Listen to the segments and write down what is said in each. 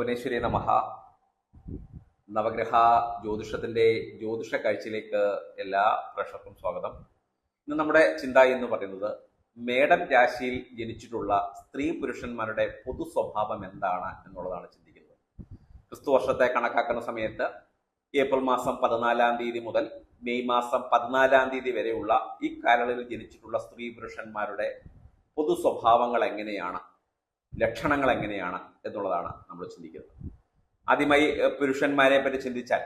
ഭുവനേശ്വരി നമഹ. നവഗ്രഹ ജ്യോതിഷത്തിന്റെ ജ്യോതിഷ കാഴ്ചയിലേക്ക് എല്ലാ പ്രേക്ഷകർക്കും സ്വാഗതം. ഇന്ന് നമ്മുടെ ചിന്ത എന്ന് പറയുന്നത് മേടം രാശിയിൽ ജനിച്ചിട്ടുള്ള സ്ത്രീ പുരുഷന്മാരുടെ പൊതു സ്വഭാവം എന്താണ് എന്നുള്ളതാണ് ചിന്തിക്കുന്നത്. ക്രിസ്തു വർഷത്തെ കണക്കാക്കുന്ന സമയത്ത് ഏപ്രിൽ മാസം പതിനാലാം തീയതി മുതൽ മെയ് മാസം പതിനാലാം തീയതി വരെയുള്ള ഈ കാലയളവിൽ ജനിച്ചിട്ടുള്ള സ്ത്രീ പുരുഷന്മാരുടെ പൊതു സ്വഭാവങ്ങൾ എങ്ങനെയാണ്? ലക്ഷണങ്ങൾ എങ്ങനെയാണ് എന്നുള്ളതാണ് നമ്മൾ ചിന്തിക്കുന്നത്. ആദ്യമായി പുരുഷന്മാരെ പറ്റി ചിന്തിച്ചാൽ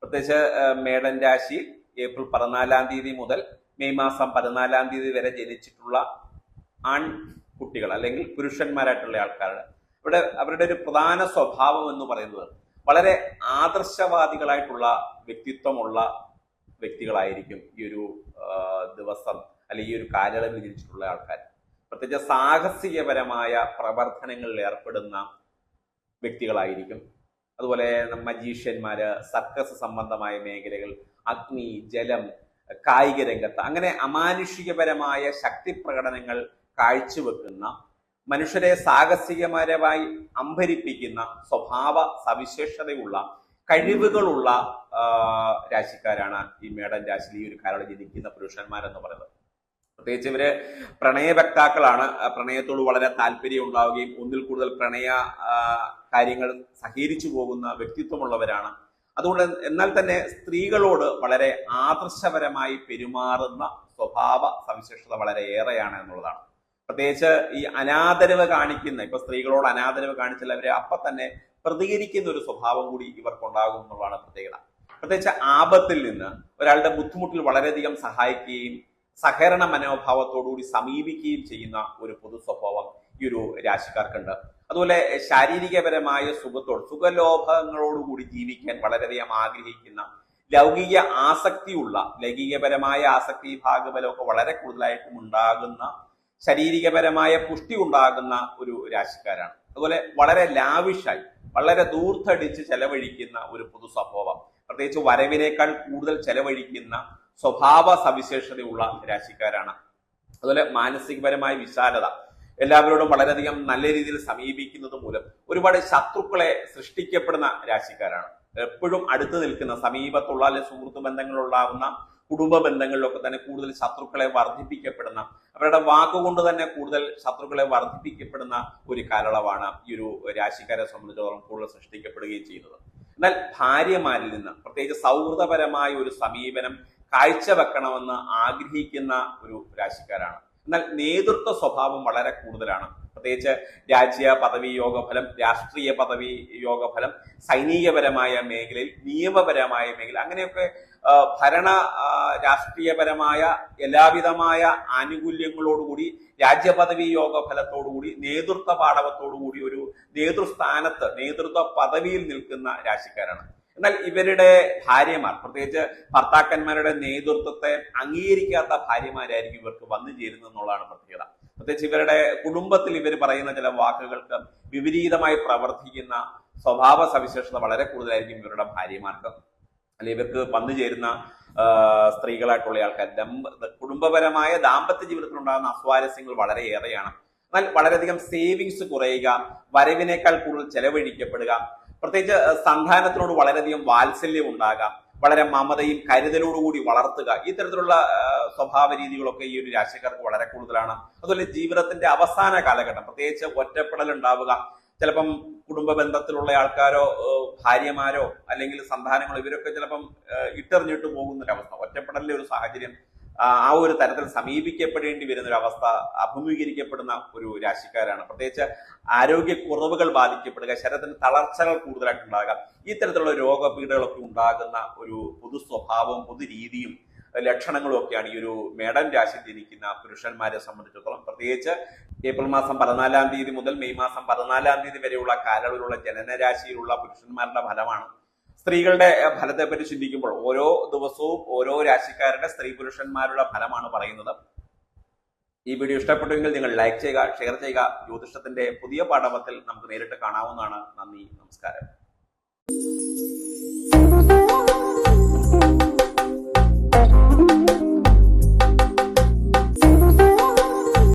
പ്രത്യേകിച്ച് മേടൻ രാശിയിൽ ഏപ്രിൽ പതിനാലാം തീയതി മുതൽ മെയ് മാസം പതിനാലാം തീയതി വരെ ജനിച്ചിട്ടുള്ള ആൺകുട്ടികൾ അല്ലെങ്കിൽ പുരുഷന്മാരായിട്ടുള്ള ആൾക്കാരുടെ ഇവിടെ അവരുടെ ഒരു പ്രധാന സ്വഭാവം എന്ന് പറയുന്നത് വളരെ ആദർശവാദികളായിട്ടുള്ള വ്യക്തിത്വമുള്ള വ്യക്തികളായിരിക്കും ഈ ഒരു ദിവസം അല്ലെങ്കിൽ ഈ ഒരു കാലയളവിൽ ജനിച്ചിട്ടുള്ള ആൾക്കാർ. പ്രത്യേകിച്ച് സാഹസികപരമായ പ്രവർത്തനങ്ങളിൽ ഏർപ്പെടുന്ന വ്യക്തികളായിരിക്കും. അതുപോലെ മജീഷ്യന്മാര് സർക്കസ് സംബന്ധമായ മേഖലകൾ അഗ്നി ജലം കായിക രംഗത്ത് അങ്ങനെ അമാനുഷികപരമായ ശക്തി പ്രകടനങ്ങൾ കാഴ്ചവെക്കുന്ന മനുഷ്യരെ സാഹസികപരമായി അമ്പരിപ്പിക്കുന്ന സ്വഭാവ സവിശേഷതയുള്ള കഴിവുകളുള്ള രാശിക്കാരാണ് ഈ മേടൻ രാശിയിൽ ഈ ഒരു കാലം ജനിക്കുന്ന പുരുഷന്മാരെന്ന് പറയുന്നത്. പ്രത്യേകിച്ച് ഇവർ പ്രണയവക്താക്കളാണ് ആ, പ്രണയത്തോട് വളരെ താല്പര്യം ഉണ്ടാവുകയും ഒന്നിൽ കൂടുതൽ പ്രണയ കാര്യങ്ങൾ സഹകരിച്ചു പോകുന്ന വ്യക്തിത്വമുള്ളവരാണ്. അതുകൊണ്ട് എന്നാൽ തന്നെ സ്ത്രീകളോട് വളരെ ആദർശപരമായി പെരുമാറുന്ന സ്വഭാവ സവിശേഷത വളരെ ഏറെയാണ് എന്നുള്ളതാണ്. പ്രത്യേകിച്ച് ഈ അനാദരവ് കാണിക്കുന്ന ഇപ്പൊ സ്ത്രീകളോട് അനാദരവ് കാണിച്ചാൽ അവരെ അപ്പൊ തന്നെ പ്രതികരിക്കുന്ന ഒരു സ്വഭാവം കൂടി ഇവർക്കുണ്ടാകും എന്നുള്ളതാണ് പ്രത്യേകത. പ്രത്യേകിച്ച് ആപത്തിൽ നിന്ന് ഒരാളുടെ ബുദ്ധിമുട്ടിൽ വളരെയധികം സഹായിക്കുകയും സഹകരണ മനോഭാവത്തോടുകൂടി സമീപിക്കുകയും ചെയ്യുന്ന ഒരു പൊതു സ്വഭാവം ഈ ഒരു രാശിക്കാർക്കുണ്ട്. അതുപോലെ ശാരീരികപരമായ സുഖത്തോട് സുഖലോഭങ്ങളോടുകൂടി ജീവിക്കാൻ വളരെയധികം ആഗ്രഹിക്കുന്ന ലൗകിക ആസക്തിയുള്ള ലൈംഗികപരമായ ആസക്തി ഭാഗബലമൊക്കെ വളരെ കൂടുതലായിട്ടും ഉണ്ടാകുന്ന ശാരീരികപരമായ പുഷ്ടി ഉണ്ടാകുന്ന ഒരു രാശിക്കാരാണ്. അതുപോലെ വളരെ ലാവിഷായി വളരെ ദൂർത്തടിച്ച് ചെലവഴിക്കുന്ന ഒരു പൊതു സ്വഭാവം. പ്രത്യേകിച്ച് വരവിനേക്കാൾ കൂടുതൽ ചെലവഴിക്കുന്ന സ്വഭാവ സവിശേഷതയുള്ള രാശിക്കാരാണ്. അതുപോലെ മാനസികപരമായ വിശാലത എല്ലാവരോടും വളരെയധികം നല്ല രീതിയിൽ സമീപിക്കുന്നത് മൂലം ഒരുപാട് ശത്രുക്കളെ സൃഷ്ടിക്കപ്പെടുന്ന രാശിക്കാരാണ്. എപ്പോഴും അടുത്ത് നിൽക്കുന്ന സമീപത്തുള്ള അല്ലെങ്കിൽ സുഹൃത്ത് ബന്ധങ്ങളുണ്ടാകുന്ന കുടുംബ ബന്ധങ്ങളിലൊക്കെ തന്നെ കൂടുതൽ ശത്രുക്കളെ വർദ്ധിപ്പിക്കപ്പെടുന്ന അവരുടെ വാക്കുകൊണ്ട് തന്നെ കൂടുതൽ ശത്രുക്കളെ വർദ്ധിപ്പിക്കപ്പെടുന്ന ഒരു കാലയളവാണ് ഈ ഒരു രാശിക്കാരെ സംബന്ധിച്ചിടത്തോളം കൂടുതൽ സൃഷ്ടിക്കപ്പെടുകയും ചെയ്യുന്നത്. എന്നാൽ ഭാര്യമാരിൽ നിന്ന് പ്രത്യേകിച്ച് സൗഹൃദപരമായ ഒരു സമീപനം കാഴ്ചവെക്കണമെന്ന് ആഗ്രഹിക്കുന്ന ഒരു രാശിക്കാരാണ്. എന്നാൽ നേതൃത്വ സ്വഭാവം വളരെ കൂടുതലാണ്. പ്രത്യേകിച്ച് രാജ്യ പദവി യോഗഫലം രാഷ്ട്രീയ പദവി യോഗഫലം സൈനികപരമായ മേഖലയിൽ നിയമപരമായ മേഖല അങ്ങനെയൊക്കെ ഭരണ രാഷ്ട്രീയപരമായ എല്ലാവിധമായ ആനുകൂല്യങ്ങളോടുകൂടി രാജ്യപദവി യോഗഫലത്തോടുകൂടി നേതൃത്വ പാഠവത്തോടുകൂടി ഒരു നേതൃസ്ഥാനത്ത് നേതൃത്വ പദവിയിൽ നിൽക്കുന്ന രാശിക്കാരാണ്. എന്നാൽ ഇവരുടെ ഭാര്യമാർ പ്രത്യേകിച്ച് ഭർത്താക്കന്മാരുടെ നേതൃത്വത്തെ അംഗീകരിക്കാത്ത ഭാര്യമാരായിരിക്കും ഇവർക്ക് വന്നു ചേരുന്നത് എന്നുള്ളതാണ് പ്രത്യേകത. പ്രത്യേകിച്ച് ഇവരുടെ കുടുംബത്തിൽ ഇവർ പറയുന്ന ചില വാക്കുകൾക്ക് വിപരീതമായി പ്രവർത്തിക്കുന്ന സ്വഭാവ സവിശേഷത വളരെ കൂടുതലായിരിക്കും ഇവരുടെ ഭാര്യമാർക്ക്. അല്ലെ ഇവർക്ക് വന്നു ചേരുന്ന സ്ത്രീകളായിട്ടുള്ള ആൾക്കാർ ദമ്പ കുടുംബപരമായ ദാമ്പത്യ ജീവിതത്തിൽ ഉണ്ടാകുന്ന അസ്വാരസ്യങ്ങൾ വളരെ ഏറെയാണ്. എന്നാൽ വളരെയധികം സേവിങ്സ് കുറയുക വരവിനേക്കാൾ കൂടുതൽ ചെലവഴിക്കപ്പെടുക പ്രത്യേകിച്ച് സന്താനത്തിനോട് വളരെയധികം വാത്സല്യം ഉണ്ടാകാം വളരെ മമതയും കരുതലോടുകൂടി വളർത്തുക. ഇത്തരത്തിലുള്ള സ്വഭാവ രീതികളൊക്കെ ഈ ഒരു രാശിക്കാർക്ക് വളരെ കൂടുതലാണ്. അതുപോലെ ജീവിതത്തിന്റെ അവസാന കാലഘട്ടം പ്രത്യേകിച്ച് ഒറ്റപ്പെടൽ ഉണ്ടാവുക ചിലപ്പം കുടുംബ ബന്ധത്തിലുള്ള ആൾക്കാരോ ഭാര്യമാരോ അല്ലെങ്കിൽ സന്താനങ്ങളോ ഇവരൊക്കെ ചിലപ്പം ഇട്ടെറിഞ്ഞിട്ട് പോകുന്ന അവസ്ഥ ഒറ്റപ്പെടലിന്റെ ഒരു സാഹചര്യം ആ ഒരു തരത്തിൽ സമീപിക്കപ്പെടേണ്ടി വരുന്ന ഒരു അവസ്ഥ അഭിമുഖീകരിക്കപ്പെടുന്ന ഒരു രാശിക്കാരാണ്. പ്രത്യേകിച്ച് ആരോഗ്യക്കുറവുകൾ ബാധിക്കപ്പെടുക ശരീരത്തിന് തളർച്ചകൾ കൂടുതലായിട്ട് ഉണ്ടാകുക ഇത്തരത്തിലുള്ള രോഗപീഠകളൊക്കെ ഉണ്ടാകുന്ന ഒരു പൊതു സ്വഭാവവും പൊതു രീതിയും ലക്ഷണങ്ങളും ഒക്കെയാണ് ഈ ഒരു മേഡൻ രാശി ജനിക്കുന്ന പുരുഷന്മാരെ സംബന്ധിച്ചിടത്തോളം. പ്രത്യേകിച്ച് ഏപ്രിൽ മാസം പതിനാലാം തീയതി മുതൽ മെയ് മാസം പതിനാലാം തീയതി വരെയുള്ള കാലയളവിലുള്ള ജനനരാശിയിലുള്ള പുരുഷന്മാരുടെ ഫലമാണ് സ്ത്രീകളുടെ ഫലത്തെപ്പറ്റി ചിന്തിക്കുമ്പോൾ ഓരോ ദിവസവും ഓരോ രാശിക്കാരുടെ സ്ത്രീ പുരുഷന്മാരുടെ ഫലമാണ് പറയുന്നത്. ഈ വീഡിയോ ഇഷ്ടപ്പെട്ടുവെങ്കിൽ നിങ്ങൾ ലൈക്ക് ചെയ്യുക ഷെയർ ചെയ്യുക. ജ്യോതിഷത്തിന്റെ പുതിയ പാഠവത്തിൽ നമുക്ക് നേരിട്ട് കാണാവുന്നതാണ്. നന്ദി നമസ്കാരം.